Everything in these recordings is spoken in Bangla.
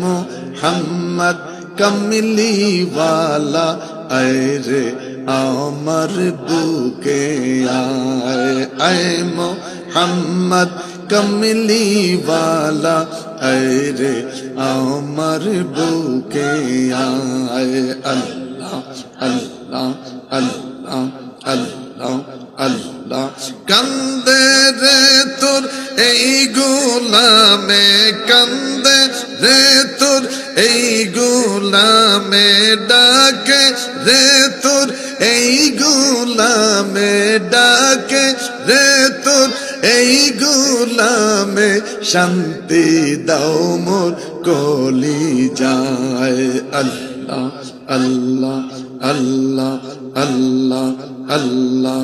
মোহাম্মদ কমলিওয়ালা আয় রে আমার বুকে আয় আয় মোহাম্মদ কমলিওয়ালা আয় রে আমার বুকে আয় আল্লাহ আল্লাহ আল্লাহ আল্লাহ আল্লাহ তোর এই গোলামে কান্দে রে তোর, এই গোলামে ডাকে রে তোর, এই গোলামে ডাকে রে তোর, এই গোলামে শান্তি দাও মোর কলি যায়। আল্লাহ আল্লাহ আল্লাহ আল্লাহ আল্লাহ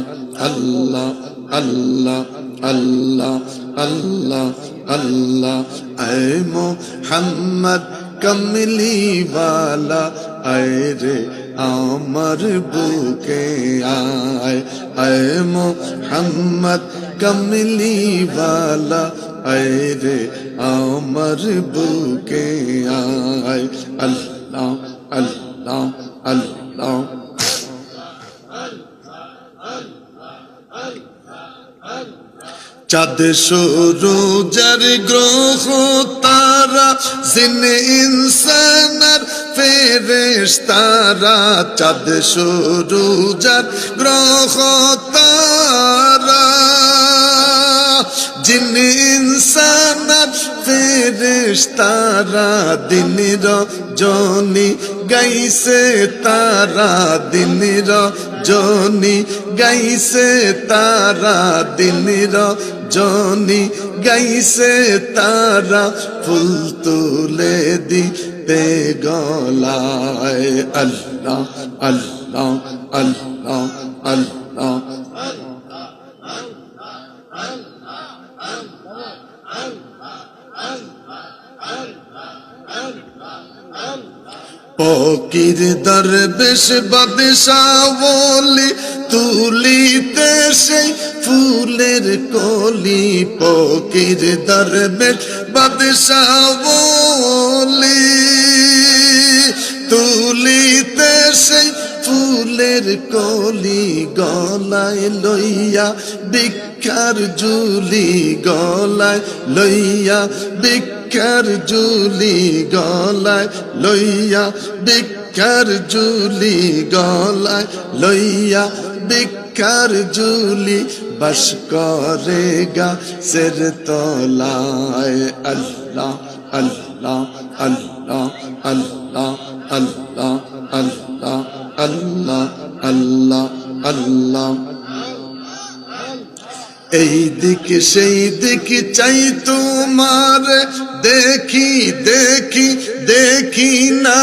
আল্লাহ আল্লাহ। اللہ اللہ اللہ. اے محمد، کملی والا. اے رے عمر بوکے آئے. اے محمد، کملی والا. اے رے عمر بوکے آئے. اللہ اللہ اللہ اللہ. চাঁদ সরু যার গ্রহ তারা জিন ইনসানার ফেরেশ তারা চাঁদ সরু যার গ্রহ তারা। জিন ইনসানার ফেরেশ তারা দিনের জনি গাইছে তারা দিনের জনি গাইছে তারা দিনের জনি গাইছে তারা ফুল তুলে দিতে গলায় আল্লাহ আল্লাহ আল্লাহ আল্লাহ। ফকির দরবেশ বাদশাওলি তুলিতে সেই ফুলের কলি। ফকির দরবেশ বাদশাওলি তুলিতে সেই ফুলের কলি গলায় লইয়া, ভিক্ষার জুলি গলায় লইয়া ভিক্ষার জুলি গলায় লইয়া ভিক্ষার জুলি গলায় লইয়া ভিক্ষার জুলি বস করে গা সের তলায়। আল্লাহ আল্লাহ আল্লাহ আল্লাহ আল্লাহ আল্লাহ আল্লাহ আল্লাহ আল্লাহ। এই দিক, সেই দিক চাই তোমার। দেখি দেখি দেখি না।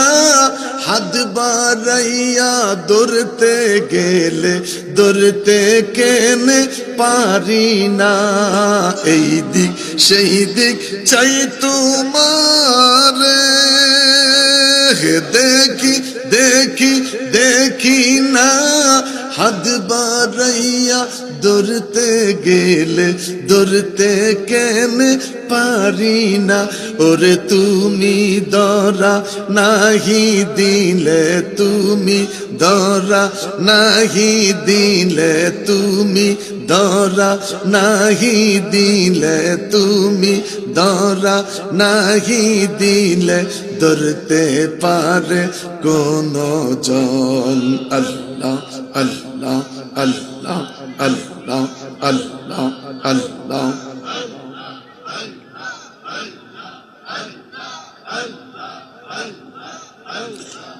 হাত বাড়াইয়া দৌড়তে গেলে দৌড়তে কেনে পারি না। এই দিক, সেই দিক চাই তোমার। দেখি দেখি দেখি না। হাত বাড়াইয়া দৌড়তে গেলে দৌড়তে কেন পারি না ওরে তুমি দরা নাহি দিলে তুমি দরা নাহি দিলে তুমি দরা নাহি দিলে তুমি দরা নাহি দিলে ধরতে পারে কোন আল্লাহ আল্লাহ আল্লাহ